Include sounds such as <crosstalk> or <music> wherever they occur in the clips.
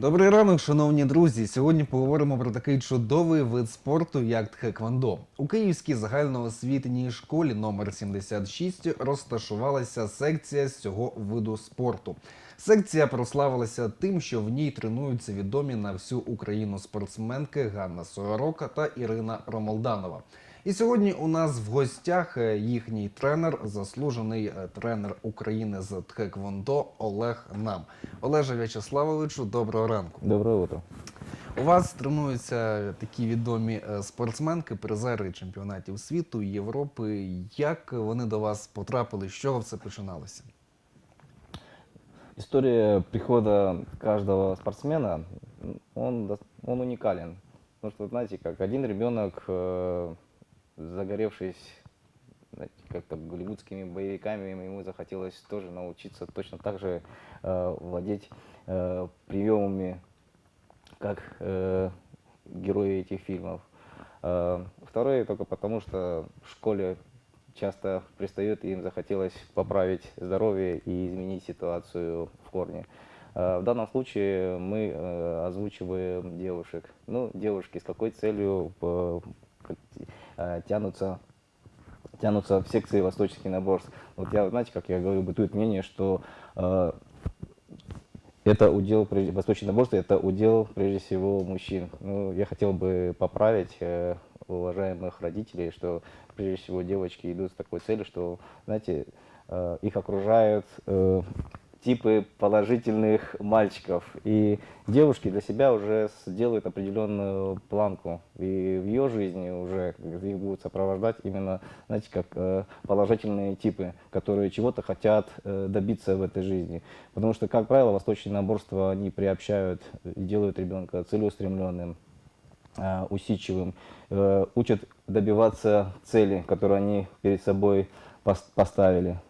Добрий ранок, шановні друзі. Сьогодні поговоримо про такий чудовий вид спорту, як тхеквондо. У Київській загальноосвітній школі номер 76 розташувалася секція з цього виду спорту. Секція прославилася тим, що в ній тренуються відомі на всю Україну спортсменки Ганна Сорока та Ірина Ромолданова. І сьогодні у нас в гостях е, їхній тренер, заслужений е, тренер України з тхеквондо Олег Нам. Олеже В'ячеславовичу, доброго ранку. Доброе утро. У вас тренуються такі відомі е, спортсменки, призери чемпіонатів світу, Європи. Як вони до вас потрапили? З чого все починалося? История прихода каждого спортсмена, он, он уникален. Потому что, знаете, как один ребенок, загоревшись как-то голливудскими боевиками, ему захотелось тоже научиться точно так же э, владеть э, приемами, как э, герои этих фильмов. Э, второе только потому, что в школе часто пристает, и им захотелось поправить здоровье и изменить ситуацию в корне. Э, В данном случае мы э, озвучиваем девушек. Ну, девушки с какой целью э, тянутся тянутся в секции восточных единоборств. Вот я, знаете, как я говорю, бытует мнение, что э, это удел, восточное единоборство, это удел, прежде всего, мужчин. Ну, я хотел бы поправить э, уважаемых родителей, что, прежде всего, девочки идут с такой целью, что, знаете, э, их окружают э, типы положительных мальчиков. И девушки для себя уже с- делают определенную планку. И в ее жизни уже их будут сопровождать именно, знаете, как э, положительные типы, которые чего-то хотят э, добиться в этой жизни. Потому что, как правило, восточные наборства, они приобщают делают ребенка целеустремленным, э, усидчивым, учат добиваться цели, которую они перед собой пос- поставили.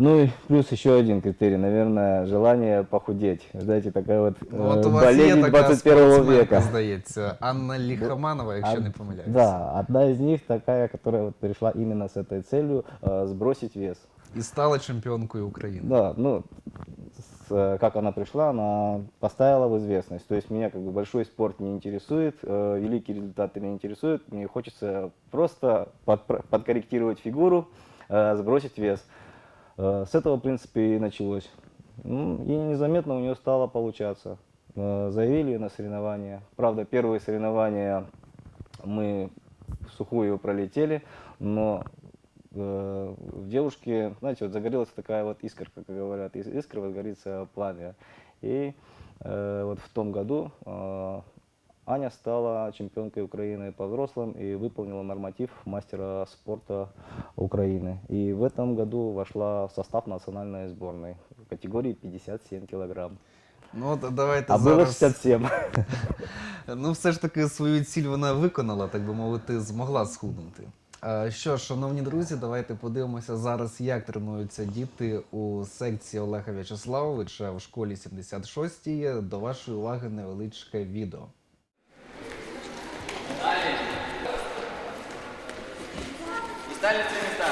Ну и плюс еще один критерий, наверное, желание похудеть. Знаете, такая вот, Ну, от э, у вас є болезнь така 21 спортсменка, века. здається, Анна Ліхаманова, якщо А, не помиляюсь. Да, одна из них такая, которая вот пришла именно с этой целью э, сбросить вес. І стала чемпіонкою України. Да, ну, с, э, как она пришла, она поставила в известность. То есть меня как бы большой спорт не интересует, э, великие результаты не интересуют. Мне хочется просто подпро- подкорректировать фигуру, э, сбросить вес. Э, с этого, в принципе, и началось. Ну, и незаметно у нее стало получаться. Э, заявили на соревнования. Правда, первые соревнования мы сухую пролетели, но э, в девушке, знаете, вот загорелась такая вот искорка, как говорят, из искры возгорится пламя. И э, вот в том году э, Аня стала чемпионкой Украины по взрослым и выполнила норматив мастера спорта Украины. И в этом году вошла в состав национальной сборной в категории 57 килограмм. Ну от давайте А было зараз. 67. <laughs> Ну, все ж таки свою ціль вона виконала, так би мовити, змогла схуднути. А, Що ж, шановні друзі, давайте подивимося зараз, як тренуються діти у секції Олега В'ячеславовича в школі 76 До вашої уваги невеличке відео. И стали на свои места.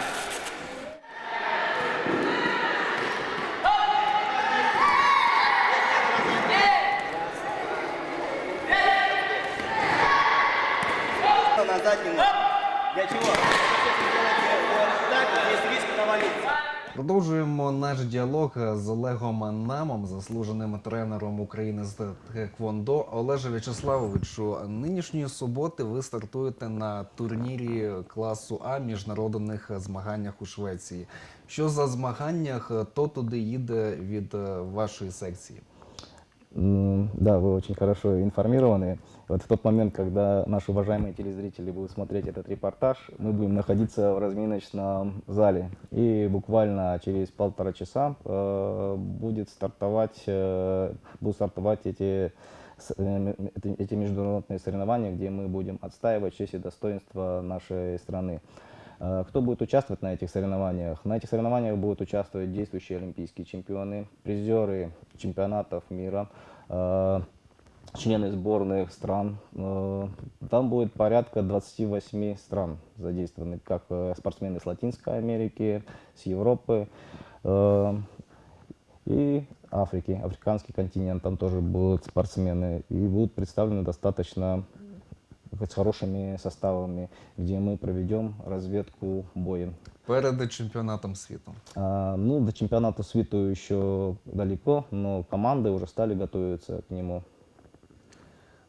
Назад немного. Для чего? Если делаете вот так, здесь риск провалиться. Продовжуємо наш діалог з Олегом Намом, заслуженим тренером України з Тхеквондо. Олеже В'ячеславовичу, нинішньої суботи ви стартуєте на турнірі класу А міжнародних змаганнях у Швеції. Що за змаганнях? хто туди їде від е, вашої секції? Да, вы очень хорошо информированы. Вот в тот момент, когда наши уважаемые телезрители будут смотреть этот репортаж, мы будем находиться в разминочном зале. И буквально через полтора часа э, будет стартовать, э, будут стартовать э, эти, эти международные соревнования, где мы будем отстаивать честь и достоинство нашей страны. Э, Кто будет участвовать на этих соревнованиях? На этих соревнованиях будут участвовать действующие олимпийские чемпионы, призеры чемпионатов мира, э, члены сборных стран. Э, Там будет порядка 28 стран задействованы, как спортсмены с Латинской Америки, с Европы. И Африки, африканский континент, там тоже будут спортсмены. И будут представлены достаточно с хорошими составами, где мы проведем разведку боем. Перед чемпіонатом світу. А, ну, до чемпионата свиту еще далеко, но команды уже стали готовиться к нему.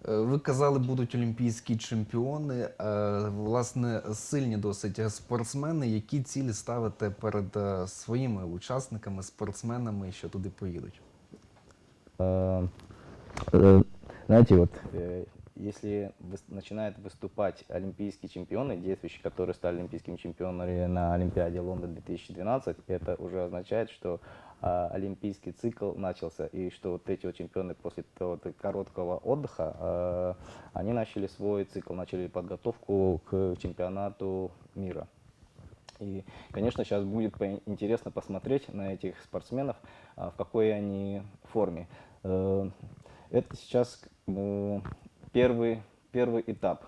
Е, Ви казали, будуть олімпійські чемпіони. Е, Власне, сильні досить спортсмени. Які цілі ставите перед е, своїми учасниками, спортсменами, що туди поїдуть? Э, э, Знаете, вот э, если выс- начинают выступать олимпийские чемпионы, действующие, которые стали олимпийскими чемпионами на Олимпиаде Лондон 2012, это уже означает, что а, олимпийский цикл начался, и что вот эти вот чемпионы после того вот короткого отдыха, э, они начали свой цикл, начали подготовку к чемпионату мира. И, конечно, сейчас будет интересно посмотреть на этих спортсменов, а, в какой они форме. Э, Это сейчас э, первый, первый этап.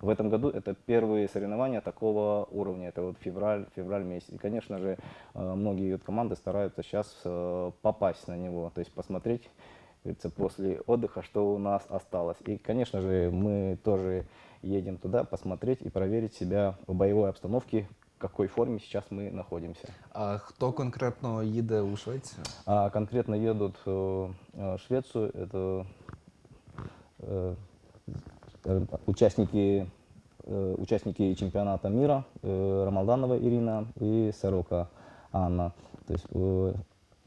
В этом году это первые соревнования такого уровня. Это вот февраль, февраль месяц. И, конечно же, э, многие команды стараются сейчас попасть на него, то есть посмотреть говорится, после отдыха, что у нас осталось. И, конечно же, мы тоже едем туда посмотреть и проверить себя в боевой обстановке, в какой форме сейчас мы находимся. А хто конкретно їде у Швецію? А конкретно едут э, э, в Швецию, это э, участники, э, участники чемпионата мира э, Рамалданова Ирина и Сорока Анна. То есть, э,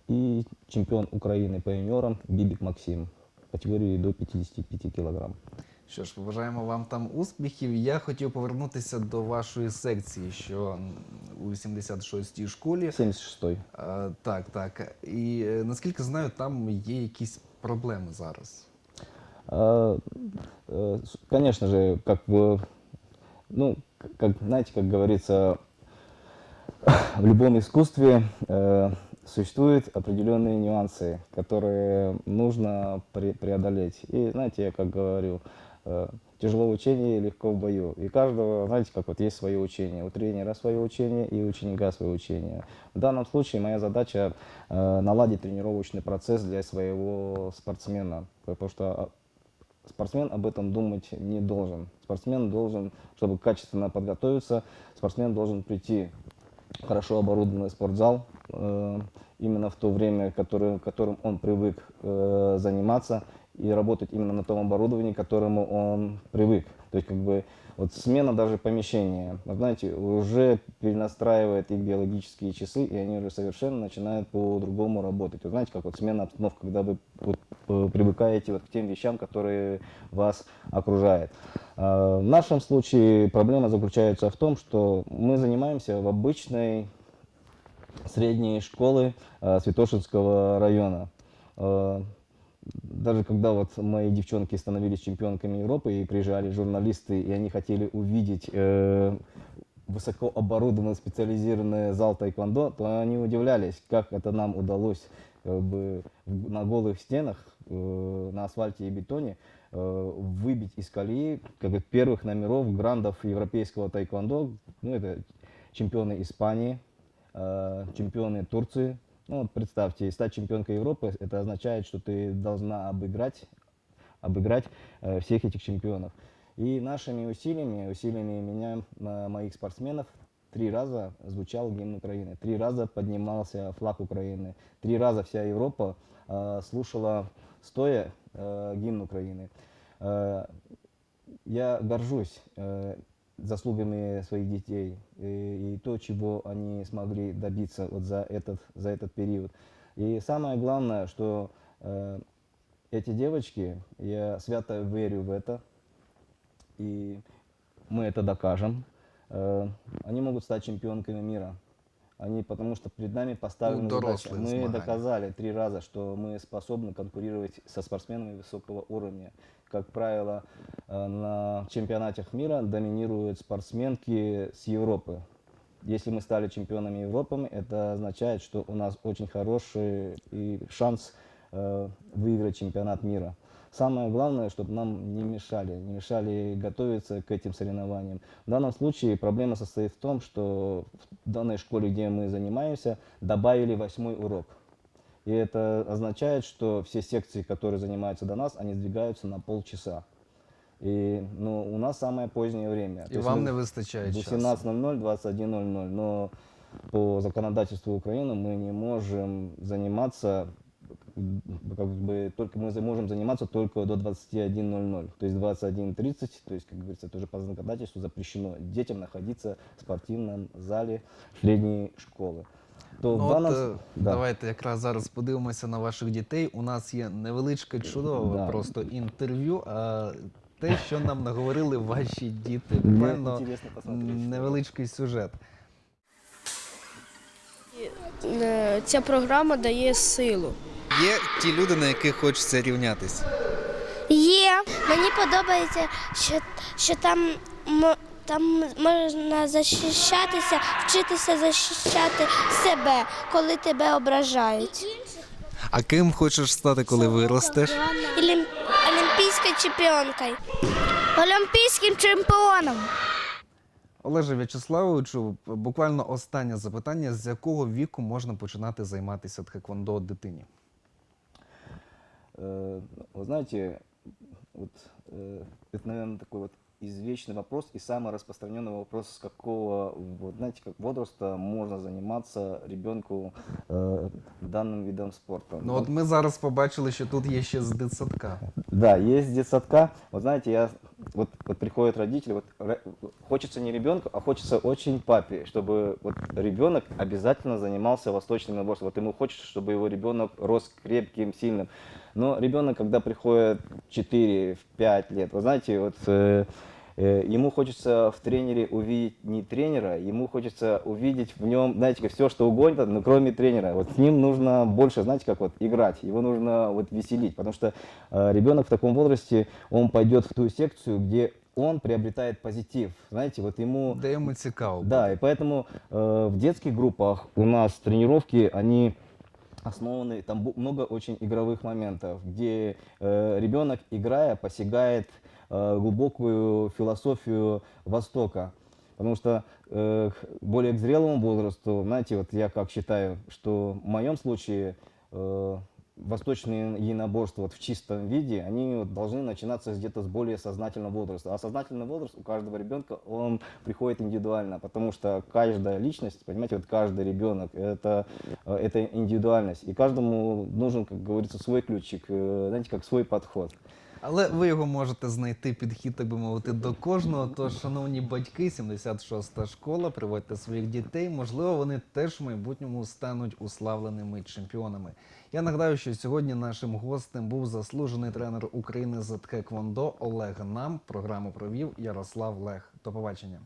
и чемпион Украины по юниорам Бибик Максим в категории до 55 килограмм. Що ж, побажаємо вам там успіхів. Я хотів повернутися до вашої секції, що м, у 76-й школі. 76-й. Е, Так, так. І е, наскільки знаю, там є якісь проблеми зараз. Конечно же, как в, ну, как, знаете, как говорится, в любом искусстве э, существуют определенные нюансы, которые нужно пре- преодолеть. И знаете, я как говорю, э, тяжело в учении, легко в бою. И каждого, знаете, как вот есть свое учение. У тренера свое учение и у ученика свое учение. В данном случае моя задача э, наладить тренировочный процесс для своего спортсмена. Потому что а, спортсмен об этом думать не должен. Спортсмен должен, чтобы качественно подготовиться, спортсмен должен прийти в хорошо оборудованный спортзал, э, именно в то время, которое, которым он привык э, заниматься, и работать именно на том оборудовании, к которому он привык. То есть, как бы, вот смена даже помещения, знаете, уже перенастраивает их биологические часы, и они уже совершенно начинают по-другому работать. Вот знаете, как вот смена обстановки, когда вы вот, э, привыкаете вот к тем вещам, которые вас окружают. А, В нашем случае проблема заключается в том, что мы занимаемся в обычной средней школы э, Святошинского района. Э, даже когда вот мои девчонки становились чемпионками Европы и приезжали журналисты, и они хотели увидеть э, высокооборудованный специализированный зал тайквандо, то они удивлялись, как это нам удалось как бы, в- на голых стенах, э, на асфальте и бетоне э, выбить из колеи как бы, первых номеров грандов европейского тайквандо. Ну, это чемпионы Испании, э, чемпионы Турции. Ну, представьте, стать чемпионкой Европы, это означает, что ты должна обыграть, обыграть э, всех этих чемпионов. И нашими усилиями, усилиями меня, м- моих спортсменов, три раза звучал гимн Украины, три раза поднимался флаг Украины, три раза вся Европа э, слушала стоя э, гимн Украины. Э, я горжусь э, заслугами своих детей и, и то, чего они смогли добиться вот за этот, за этот период. И самое главное, что э, эти девочки, я свято верю в это, и мы это докажем. Э, они могут стать чемпионками мира. Они, потому что перед нами поставлены Ну, дорослые Мы змагания. доказали три раза, что мы способны конкурировать со спортсменами высокого уровня. Как правило, э, на чемпионатах мира доминируют спортсменки с Европы. Если мы стали чемпионами Европы, это означает, что у нас очень хороший и шанс э, выиграть чемпионат мира. Самое главное, чтобы нам не мешали, не мешали готовиться к этим соревнованиям. В данном случае проблема состоит в том, что в данной школе, где мы занимаемся, добавили восьмой урок. И это означает, что все секции, которые занимаются до нас, они сдвигаются на полчаса. И ну, у нас самое позднее время. І вам не часу. 17.00, 21.00. Но по законодательству Украины мы не можем заниматься, как бы, только мы за- можем заниматься только до 21.00. То есть 21.30, то есть, как говорится, это уже по законодательству запрещено детям находиться в спортивном зале средней школы. То Ну, в от, данном е, с- да. Давайте якраз зараз подивимося на ваших дітей. У нас є невеличке чудове Да. просто інтерв'ю. А те, що нам наговорили ваші діти, Мне буквально интересно посмотреть. что- невеличкий сюжет. Е, Ця програма дає силу. Є ті люди, на яких хочеться рівнятись. Є. Мені подобається, що, що там, там можна захищатися, вчитися захищати себе, коли тебе ображають. А ким хочеш стати, коли виростеш? Олім- Олімпійською чемпіонкою. Олімпійським чемпіоном. Олеже В'ячеславовичу, буквально останнє запитання: з якого віку можна починати займатися тхеквондо дитині? Э, Вы знаете, вот, э, это, наверное, такой вот извечный вопрос и самый распространенный вопрос, с какого, вот, знаете, как возраста можно заниматься ребенку э, данным видом спорта. Ну Вот, от ми зараз побачили, що тут є ще з дитсадка. Да, есть детсадка. Вот знаете, я вот, вот приходят родители, вот хочется не ребенку, а хочется очень папе, чтобы вот ребенок обязательно занимался восточным наборством. Вот ему хочется, чтобы его ребенок рос крепким, сильным. Но ребенок, когда приходит 4-5 лет, вы знаете, вот э, ему хочется в тренере увидеть не тренера, ему хочется увидеть в нем, знаете, все что угодно, но кроме тренера. Вот с ним нужно больше, знаете, как вот играть, его нужно вот веселить, потому что э, ребенок в таком возрасте, он пойдет в ту секцию, где он приобретает позитив, знаете, вот ему... Де йому цікаво. Да, и поэтому э, в детских группах у нас тренировки, они основаны, там много очень игровых моментов, где э, ребенок, играя, посягает э, глубокую философию Востока. Потому что э, более к зрелому возрасту, знаете, вот я как считаю, что в моем случае э, восточные единоборства вот в чистом виде, они вот должны начинаться где-то с более сознательного возраста. А сознательный возраст у каждого ребенка, он приходит индивидуально, потому что каждая личность, понимаете, вот каждый ребенок, это, э, это индивидуальность. И каждому нужен, как говорится, свой ключик, э, знаете, как свой подход. Але ви його можете знайти підхід, так би мовити, до кожного. Тож, шановні батьки, 76-та школа, приводьте своїх дітей. Можливо, вони теж в майбутньому стануть уславленими чемпіонами. Я нагадаю, що сьогодні нашим гостем був заслужений тренер України з тхеквондо Олег Нам. Програму провів Ярослав Лех. До побачення.